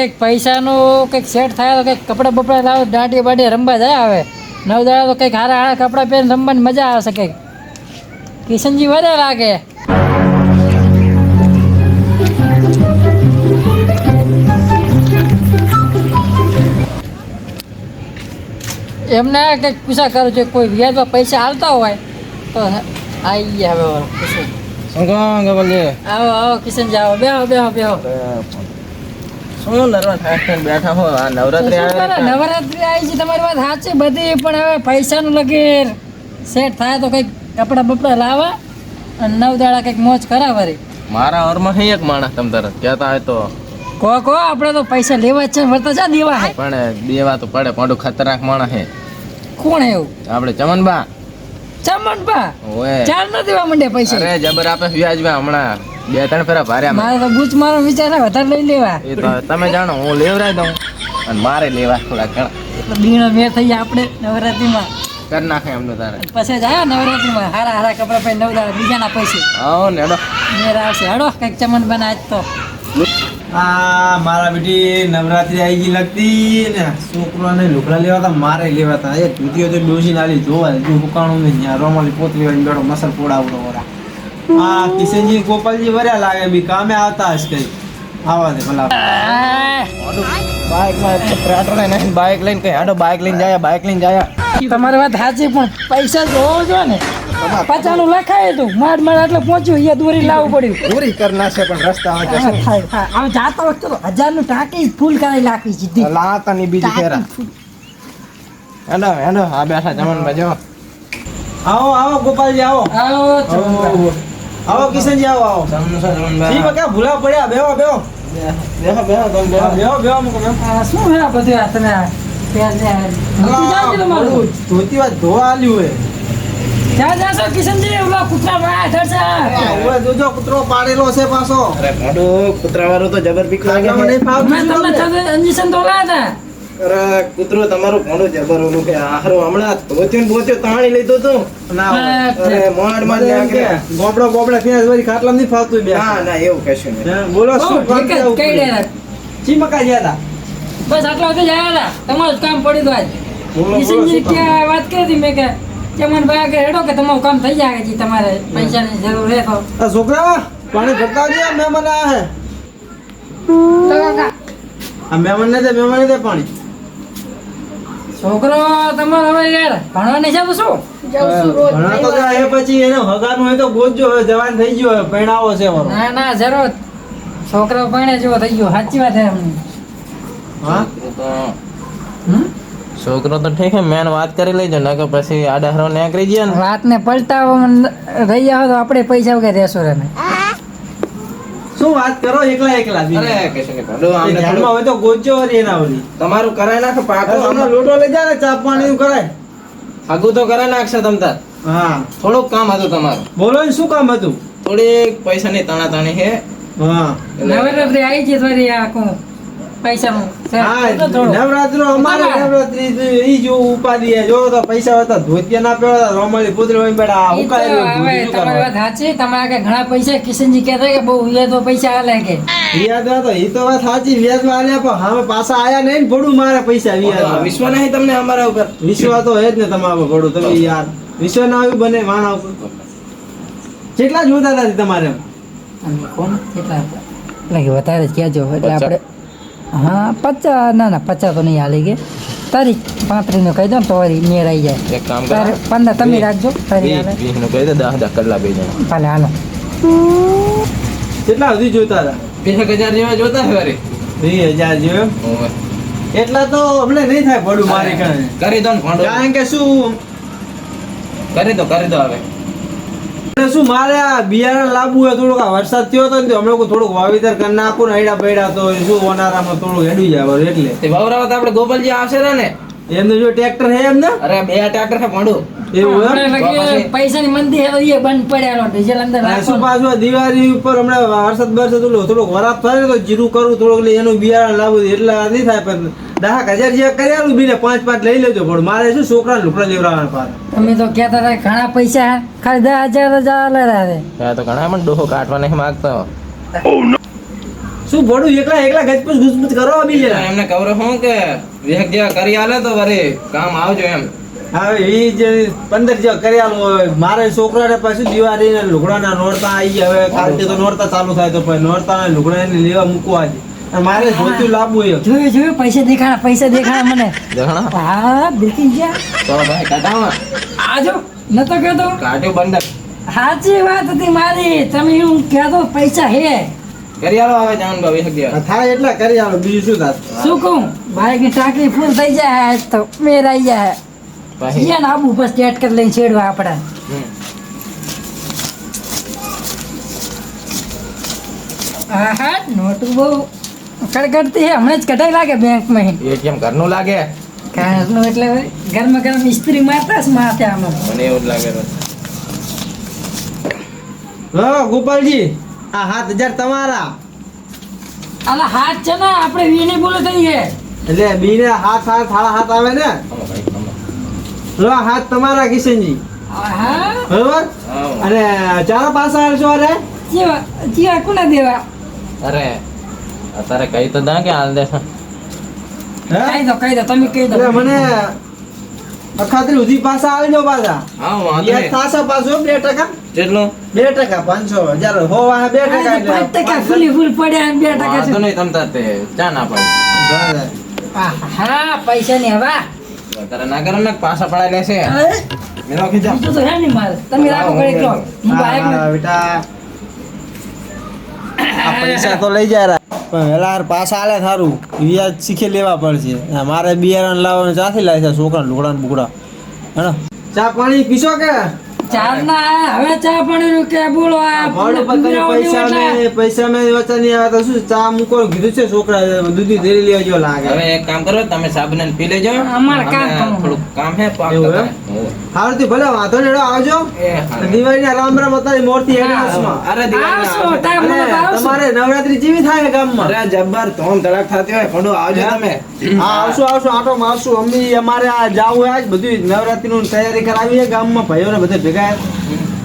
કંઈક પૈસાનું કંઈક સેટ થાય તો કંઈક કપડાં બપડા લાવો દાંડી બાંડી રમવા જાય આવે. નવ દાડા તો કંઈક હારા હારા કપડાં પહેરીને રમવાની મજા આવશે કંઈક. કિશનજી વધારે લાગે. એમને કંઈક પૂછા કરું છું કોઈ વ્યાજમાં પૈસા આવતા હોય તો આવી ગયા હવે ગોપાલજી આવો આવો કિશનજી આવો બેહો બેહો બેહો. શું નરવા ઠાઠ બેઠા હો આ નવરાત્રી આવે નવરાત્રી આવી છે તમારી વાત સાચી બધી પણ હવે પૈસાનું લગીર. સેટ થાય તો કંઈક કપડા બપડા લાવવા અને નવ દાડા કંઈક મોજ કરાવરી. મારા ઓરમાં હે એક માણસ તમ તરત કહેતા હોય તો. કો કો આપણે તો પૈસા લેવા જ છે વર્તા દેવા હે પણ દેવા તો પડે મોટું ખતરનાક માણસ હે. કોણ એવું? આપણે ચમનબા. ચમનબા? ઓએ ચાર ન દેવા માંડે પૈસા. અરે જબર આપે વ્યાજમાં હમણાં. બે ત્રણ ફેરા ભાર્યા મારે તો બૂચ મારો વિચાર વધારે લઈ લેવા. એ તો તમે જાણો હું લેવરાઈ દઉં. અને મારે લેવા થોડા ઘણા. બીણો મેળ થઈ આપણે નવરાત્રીમાં. કરી નાખે એમનું તારે. પછી જાય નવરાત્રીમાં. હારા હારા કપડા પહેરી નવ દાડા બીજાના પૈસે હા ને હેડો. મેળ આવશે. હેડો કંઈક ચમન બનાય તો. આ મારા બેટી નવરાત્રી આવી ગઈ લગતી ને. છોકરાને લુગડા લેવા હતા મારે લેવા હતા એ ધોતીઓ તો ડોસી નાલી જોવા. જો હુકાણું નહીં. ત્યાં રોમાલી પોત લેવાની બેઠો મસલ પોડાવડો વરા. આ કિશનજી ગોપાલજી વર્યા લાગે બી કામે આવતા હશે કઈ આવા દે ભલા. બાઇકમાં પેટ્રોલ નહીં બાઇક લઈને કઈ હાડો બાઇક લઈને જાય બાઇક લઈને જાય. તમારી વાત સાચી પણ પૈસા જોવો જો ને. પચાનું લખાય તું માડ માડ એટલે પહોંચ્યું અહીંયા દોરી લાવવું પડ્યું. પૂરી કર નાખે પણ રસ્તા. હવે જાતા વખતે હજારનું ટાંકી ફૂલ કરાવી લાખી સીધી. લાતા ની બીજી ફેરા. હેલો હેડો આ બેઠા જમણ જો. આવો આવો ગોપાલજી આવો. આવો. આવો કિશનજી આવો આવો. જી બકા ભૂલા પડ્યા. બેહો બેહો. બેહો બેહો બેહો. બેહો બેહો શું હે આ બધું? બધું ધોતી વાત ધોવા આલ્યું હોય ક્યાં જાશો કિશનજી? ઓલા કૂતરા વાળા ધરશે ઓવે જોજો કૂતરો પાડેલો છે પાછો. અરે મોડો કૂતરા વાળો તો જબર બીક લાગે ખાવામાં નહીં ફાવતું મેં તમને તમને. તમને ઇન્જેક્શન તો લાયા હતા. અરે કૂતરો તમારું ઘણું જબર ઓલું કે આહરો હમણાં ધોત્યું ને તાણી લીધું તું. ના અરે મોડમાં કે ગોબડો ગોબડો ત્યાં વળી ખાટલા નહીં ફાવતું બે. ના ના એવું કશું નહીં. બોલો શું કામ કઈ દે ડેરા. ચી મકા ગયા હતા? બસ આટલા વખતે જ હતા. તમારું કામ પડી દો આજ. કામ? ક્યાં વાત કરી હતી? મેં કે ચમન ભાઈ કે હેડો કે તમારું કામ થઈ જાય જી તમારે પૈસાની જરૂર રહે તો. આ છોકરા પાણી ભરતા આવજે મહેમાન આયા હે. આ મહેમાન ને દે મહેમાન ને દે પાણી. છોકરો તમારો હવે યાર ભણવા નહીં શું? ભણા તો જાય પછી એને હગાનું હોય તો ગોતજો હવે જવાન થઈ ગયો હવે પરણાવો છે મારો ના ના જરૂર. છોકરો ભણે જેવો થઈ ગયો સાચી વાત છે હા? હમ? છોકરો તો ઠીક હે મેન વાત કરી લેજો નકર પછી આડા હરો નીકળી ગયા ને. વાતને પલટાવો રહી જાવ તો આપણે પૈસા વગર રહેશું રે શું વાત કરો? એકલા એકલા અરે કેશન ધ્યાનમાં થોડું હોય તો ગોતજો વળી એના ઓલી તમારું કરાય નાખો પાકો હમણાં લોટો લઈ જા ને ચા પાણી કરાય. આગું તો કરાય નાખશે તમ તાર. હા. થોડુંક કામ હતું તમારું. બોલો ને શું કામ હતું? થોડીક પૈસાની તાણાતાણી છે હા. નવરાત્રી આવી છે ફરી આ કોણ પૈસાનું હા થોડું. નવરાત્રી અમારે નવરાત્રી ઈ જો ઉપાધિ જો તો પૈસા હતા ધોતિયા ના પહેરતા રોમાલી પુતળી હોય બેટા આ ઈ તો ઉકાળેલું હવે ધોતિયું તમારી વાત સાચી. તમારા આગળ ઘણા પૈસા કિશનજી કહેતા કે બહુ વ્યાજો પૈસા આલે કે. વ્યાજ હતો ઈ તો વાત સાચી વ્યાજમાં આલ્યા પણ હવે પાછા આયા નહીં ભોળું મારે પૈસા વ્યાજ વિશ્વ નહીં તમને અમારા ઉપર? વિશ્વ તો હે જ ને તમારા પર તમે યાર. વિશ્વ ના આવ્યું બને માણા ઉપર. કેટલા જોતા હતા તમારે કોણ? કેટલા? વધારે કહેજો એટલે. આપણે હા પચાસ ના ના પચાસ તો નહીં હાલી ગઈ તારીખ પાંત્રીસનું કહી દો ને તો વળી મેળ આવી જાય. એક કામ તારે કરો પંદર તમે રાખજો નું કહી દો દસ દસ કલાક બે જાય ભલે હાલો. કેટલા સુધી જોતા હતા? એક હજાર જેવા જોતા છે વળી. બે હજાર જેવા? એટલા તો અમને નહીં થાય ભોળું મારી કરી દો ને કારણ કે શું? કરી દો કરી દો હવે. શું મારે આ બિયારણ લાવવું હોય થોડુંક આ વરસાદ થયો હતો ને તો હમણાં થોડુંક વાવેતર કરી નાખું ને હૈડા પૈડા તો શું ઓનારામાં થોડું હેડી જાય એટલે. તે વાવરાવત આપણે ગોપાલજી આવશે ને એમનું જો ટ્રેક્ટર હે એમને? અરે બે ટ્રેક્ટર છે લગી પછી- પૈસાની મંદી એ બંધ પડ્યા ડીઝલ અંદર શું પાછું દિવાળી ઉપર હમણાં વરસાદ બરસાદ થોડુંક વરાપ થાય તો જીરું કરવું થોડુંક એનું બિયારણ લાવવું એટલે આ નહીં થાય પણ દહાક હજાર જે કર્યાલું બીને પાંચ પાંચ લઈ લેજો પણ મારે શું છોકરા લુકડા લેવડાવવાના પાર તમે તો કહેતા હતા ઘણા પૈસા ખાલી દસ હજાર જ આવે રહે તો ઘણા પણ ડોહો કાઢવા નહીં માગતો. શું ભોળું એકલા એકલા ગજપુસ ગુજપુસ કરો બી જરા એમને કવરો હું કે વિહક જેવા કરી આલે તો વરે કામ આવજો એમ. હવે એ જે પંદર જે કર્યાલું હોય મારે છોકરાને પાછું દિવાળી ને લુગડાના નોરતા આવી ગયા. હવે કાલથી તો નોરતા ચાલુ થાય તો પછી નોરતા ને લુગડા એને લેવા મૂકવા અને મારે જોતું લાવવું જોયું જોયું પૈસા દેખાડા પૈસા દેખાડા મને. જણા હા બેકી ગયા તો ભાઈ કાઢામાં આજો નતો કહેતો. કાઢ્યો બંદર. સાચી વાત હતી મારી. તમે હું કહેતો પૈસા હે. કરી આલો આવે જાન ભાઈ વિહક થાય એટલા કરી બીજું શું થાય? શું કહું? બાઈકની ટાંકી ફૂલ થઈ જાય આજ તો મેરાઈ જાય. અહીંયા ને આબુ બસ કરી લઈને છેડવા આપણે હમ. હા હા નોટું બહુ કડકડતી હે હમણાં જ કઢાઈ લાગે બેંકમાં. એટીએમ ઘરનું લાગે? કારનું એટલે ગરમા ગરમ ઇસ્ત્રી મારતા જ માથે આમાં. મને એવું લાગે લો ગોપાલજી આ હાથ હજાર તમારા. અલા હાથ છે ને આપણે વીની બોલો થઈ છે. એટલે બીને હાથ હાથ સાડા હાથ આવે ને. લો હાથ તમારા કિશનજી. હા? બરોબર? અને ચારો પાસા આવશો અરે. જીવા જીવા કોના દેવા? અરે અત્યારે કઈ તો ના કે હાલ દે કઈ દો કઈ દો તમે કઈ દો. મને અખાત્રી સુધી પાછા આવજો પાછા. હા વાંધો નહીં. પાછો બે ટકા. કેટલો 2 ટકા પાંચસો. હજાર હો વાહ બે ટકા આ તો ટકા ફૂલી ફૂલ પડ્યા એમ બે ટકા વાંધો નહીં તમતા તે ચા ના પડે. હા પૈસા ની હવા. અત્યારે ના કરો ને પાછા પડાય લેશે. હવે મેલો ખીચા. બીજું તો હે માર. તમે રાખો ઘડીક લો હું બાઈક બેટા. આ પૈસા તો લઈ જાય રા. પણ વેલા પાછા આલે સારું વ્યાજ શીખી લેવા પડશે. મારે બિયારણ લાવવાનું ચાથી લાવે છે છોકરા લુગડા ને બુગડા. હેને ચા પાણી પીશો કે? ચાર ના હવે ચા પાણી નું કે બોલો પૈસા. પૈસા મેં વચન નહીં આવે તો શું ચા મૂકો કીધું છે છોકરા દૂધી ધેરી લેવા જેવો લાગે. હવે એક કામ કરો તમે સાબને પી લેજો. અમારે કામ થોડું કામ હે પાક. હારું તે ભલે વાંધો નડો આવજો. દિવાળી હા. રામ રામ હતા મોરતી એડવાન્સમાં અરે. તમારે નવરાત્રી જેવી થાય ગામમાં? અરે જબ્બર ધોમ ધડાક થતી હોય પડો આવજો તમે. હા આવશું આવશું આટો મારશું અમ્મી અમારે આ જાવું આજ બધું નવરાત્રીનું તૈયારી કરાવી છે ગામમાં. ભાઈઓને બધે ભેગા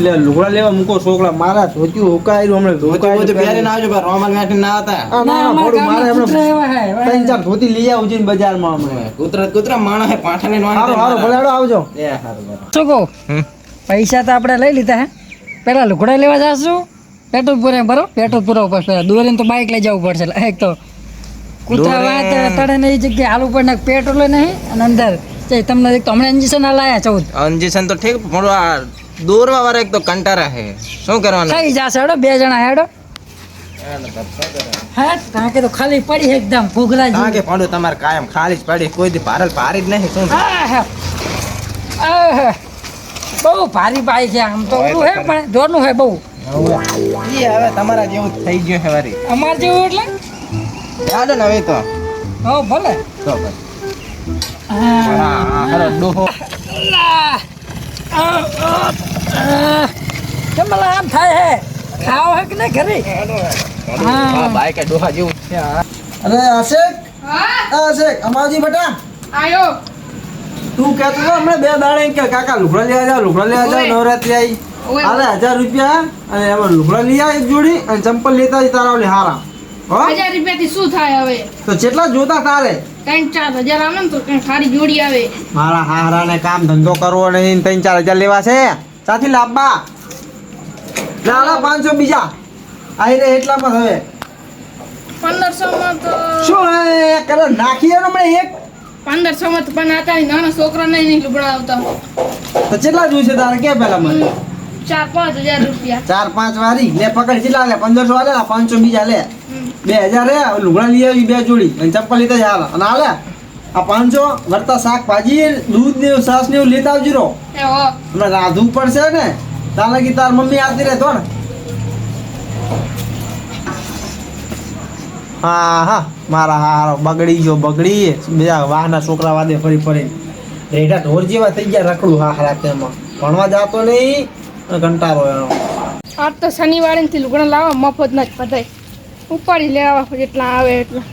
એટલે લુગડા લેવા મૂકો છોકરા મારા સોચ્યું હુકાયેલું હમણાં ધોતી તો પહેરે ના આવજો રોમાલ ગાંઠીને ના હતા ના, ના, ના, મારે હે. હમણાં ત્રણ ચાર ધોતી લઈ આવું છું બજારમાં હમણાં. કૂતરા કૂતરા માણસ હે પાઠાને નો હારો હારો ભલાડો આવજો. એ હારો હમ. પૈસા તો આપણે લઈ લીધા હે. પેલા લુગડા લેવા જાશું પેટ્રોલ પૂરે બરો પેટ્રોલ પૂરો પડશે દોરીને તો બાઇક લઈ જવું પડશે. એક તો કૂતરા વાત તળે ને એ જગ્યાએ આલુ પડે પેટ્રોલ નહીં અને અંદર. તમને એક તો હમણાં ઇન્જેક્શન આ લાયા ચૌદ ઇન્જેક્શન તો ઠીક પણ આ દોરવા વાળા એક તો કંટારા હે શું કરવાનું? થઈ જશે હેડો બે જણા હેડો. હા? કારણ તો ખાલી પડી એકદમ હા કે જેવી. પડું તમારે કાયમ ખાલી જ પડી કોઈ દી ભારલ ભારી જ નહીં શું. આહા. બહુ ભારી બાઈક છે આમ તો. ઓલું હે પણ જોરનું હે બહુ. હવે તમારા જેવું થઈ ગયું હે વારી. અમાર જેવું એટલે? ચાલો ને હવે તો. હો ભલે. તો. હા. હા હા ડોહો. કેમ ભલા આમ થાય હે ખાવ હે કે નહીં ઘરે હા. હા બાઈક ડોહા જેવું છે અરે આશિક આ આશિક અમાવજી બેટા આયો તું કહેતો હતો હમણાં બે દાડે કે કાકા લુગડા લેવા જાવ લુગડા લેવા જાવ. નવરાત્રી આવી ઓય. હજાર રૂપિયા અને એમાં લુગડા લઈ આવ એક જોડી અને ચંપલ લેતા જ તારા ઓલી હારા હજાર રૂપિયાથી શું થાય હવે? તો જેટલા જોતા તારે. ત્રણ ચાર હજાર આવે ને તો કઈ સારી જોડી આવે. મારા હારાને કામ ધંધો કરવો નહીં ત્રણ ચાર હજાર લેવા છે. સાથી લાંબા. લાલા પાંચસો બીજા. આઈ રે એટલા પર હવે. પંદરસો માં તો શું કરે નાખીએ ને હમણાં એક? પંદરસો માં તો પણ આતા નાના નાના છોકરાને નહીં લુબડાવતા આવતા. તો કેટલા જોઈશે તારે કે પેલા મને? ચાર પાંચ હજાર રૂપિયા. ચાર પાંચ વારી લે પકડ કેટલા લે? પંદરસો વાળે પાંચસો બીજા લે. બે હજાર રે લુગડા લઈ આવી બે જોડી. અને ચપ્પલ લીધા જ હાલ. અને હાલે આ પાંચસો વરતા શાકભાજી દૂધ ને છાશ ને એવું લેતા આવજો રો હમણાં રાધવું પડશે ને તાર કે તાર મમ્મી આવતી રહેતો ને હા હા મારા હારો બગડી ગયો બગડી. બીજા વાહના છોકરા વાદે ફરી ફરી. રેઢા ઢોર જેવા થઈ ગયા રખડું હા હા તેમાં. ભણવા જાતો નહીં કંટાળો એનો. આજ તો શનિવારે થી લુગડા લાવવા મફત ના જ પધાય ઉપાડી લેવા જેટલા આવે એટલા.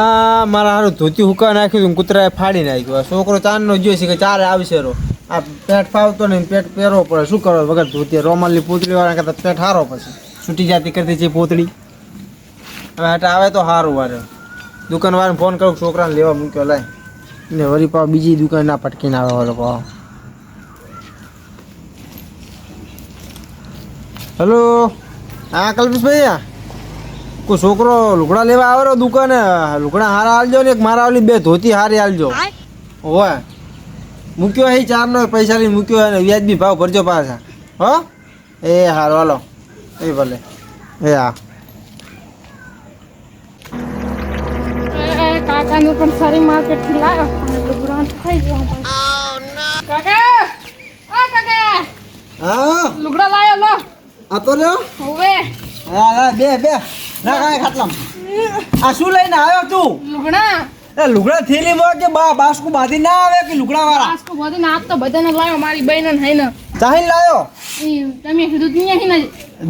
આ મારા હારું ધોતી હુકા નાખ્યું હતું કૂતરાએ ફાડી નાખ્યું. છોકરો ચાંદનો જોઈ છે કે ચારે આવશે રો. આ પેટ ફાવતો નહીં પેટ પહેરવો પડે. શું કરો વગર ધોતી? રોમાલની પૂતળી વાળા કરતા પેટ હારો પછી. છૂટી જાતી કરતી છે પોતળી હવે હાટ આવે તો સારું વારે. દુકાનવાળાને ફોન કરું છોકરાને લેવા મૂક્યો લાય. ને વળી પાવ બીજી દુકાન ના પટકીને આવે વાળો પાવ હેલો. હા કલ્પેશભાઈ. આ કોઈ છોકરો લુગડા લેવા આવ્યો દુકાને લુગડા હારા હાલજો ને એક મારા ઓલી બે ધોતી હારી હાલજો હોય. મૂક્યો હે ચારનો પૈસા લઈને મૂક્યો અને વ્યાજબી ભાવ ભરજો પાછા. હો? એ હારો હાલો. એ ભલે. એ હા. કાકાને પણ સારી માર્કેટથી લાવ્યો લુગડા ખાઈ ગયો કાકા! ઓ કાકા! હા? લુગડા લાવ્યો લો. આ તો લ્યો. હવે. હા હા બે બે. ના કાંઈ ખાટલામ. આ શું લઈને આવ્યો તું? લુગડા. એ લુગડા થેલી માં કે બા બાસ્કુ બાંધી ના આવે કે લુગડા વાળા બાસ્કુ બધું નાપ તો બધાને લાવ્યો મારી બહેન ને ચાહીને લાયો? ઈ તમે કીધું ત્યાં ને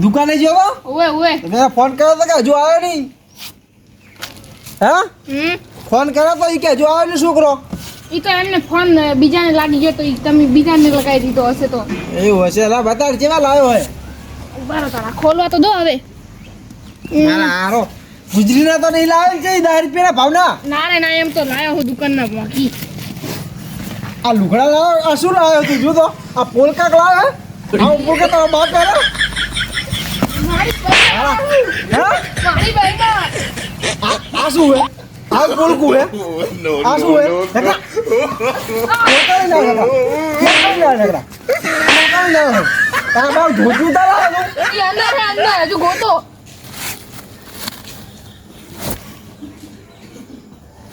દુકાને જેવો ઓવે ઓવે મેં ફોન કર્યો તો કે હજુ આવ્યો નહીં. હા? ફોન કર્યો તો ઈ કે જો આવ્યો નહીં છોકરો. ઈ તો એમને ફોન બીજાને લાગી ગયો તો તમે બીજાને લગાવી દીધો હશે તો. એવું હશે લા બતાડ કેવા લાવ્યો હે? તારા ખોલવા તો દો હવે. મારા હારો ગુજરીના તો નહીં લાવે છે દસ રૂપિયાના ભાવના? ના રે ના એમ તો લાયો હું દુકાનના બાકી આ લુગડા લાવ્યો આ શું લાવ્યો તું? જો તો. આ પોલકા લાવે આ પોલકા તો બાપ કરે? આ આ શું હે? આ પોલકું હે? આ શું હે? પોલકા નહીં લાવે પોલકા નહીં લાવે પોલકા નહીં લાવે તારા બાપ ધોતું તા લાવે તું ઈ અંદર હે અંદર હજુ ગોતો.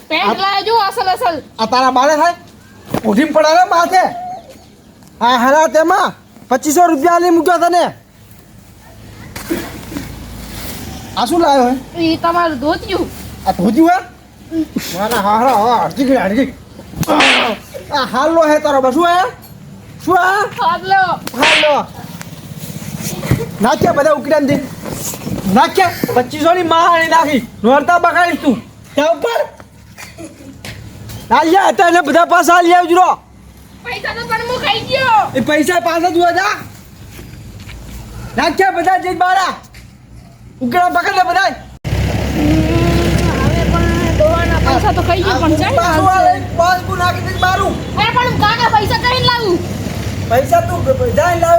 પેન્ટ લાયો જો અસલ અસલ. આ તારા બાળે થાય ઉઠીને પડાવે માથે. આ હરા તેમાં પચીસો રૂપિયા લઈ મૂક્યો તને. આ શું લાવ્યો હે? ઈ તમારું ધોતિયું. આ ધોત્યું હે? મારા હારા હા અડધી ગઈ અડધી આ હાલો હે તારો બસ શું હે? શું હે? હાલો. હાલો. નાખ્યા બધા ઉકડા દે નાખ્યા? પચીસો ની માહાણી નાખી. નોરતા બગાડીશ તું. ત્યાં ઉપર. આલ્યા હતા એને બધા પાછા આલી આવજો પૈસા તો પણ હું ખાઈ ગયો. એ પૈસા પાછા જોવા હતા નાખ્યા બધા જઈ બારા. ઉકડા પકડ બધા હવે પણ દોવાના પૈસા તો ખાઈ ગયો પણ ચાલ. આ પાસબુક નાખી દે બારું પણ કાકા પૈસા કઈ લાવું? પૈસા તું જાય લીયા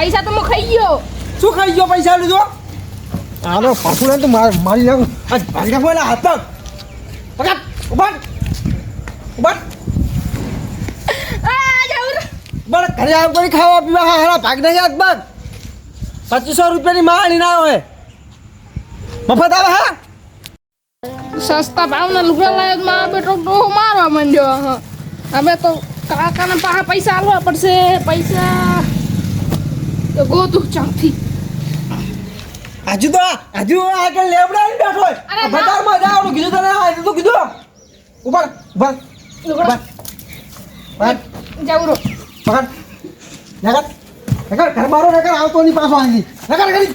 પૈસા તો હું ખાઈ ગયો. શું ખાઈ ગયો પૈસા લીધો? આનો પાછું તો તું માર- મારી નાખું આ ભાગી નાખો એના હાથ પગ ઊભા ઊભા બળ ઘરે આવ કરી ખાવા પીવા હા હારા ભાગ નહીં હાથ પગ પચીસો રૂપિયાની માણી ના હોય મફત આવે હા? સસ્તા ભાવના લુગડા લાયકમાં બેટો ડોહો મારવા માંડ્યો હા. હવે તો કાકાને પાસે પૈસા આલવા પડશે પૈસા. તો ગોતું ચાથી હજુ તો આ- હજુ આગળ લેબડા નહીં બેઠો હોય. ના. બજારમાં જવાનું કીધું તને આ તો કીધું ઉપર ઉપર ઉપર જાવ રો પકડ. નગર નગર ઘર મારો નગર આવતો નહીં પાછો આવી નગર કરી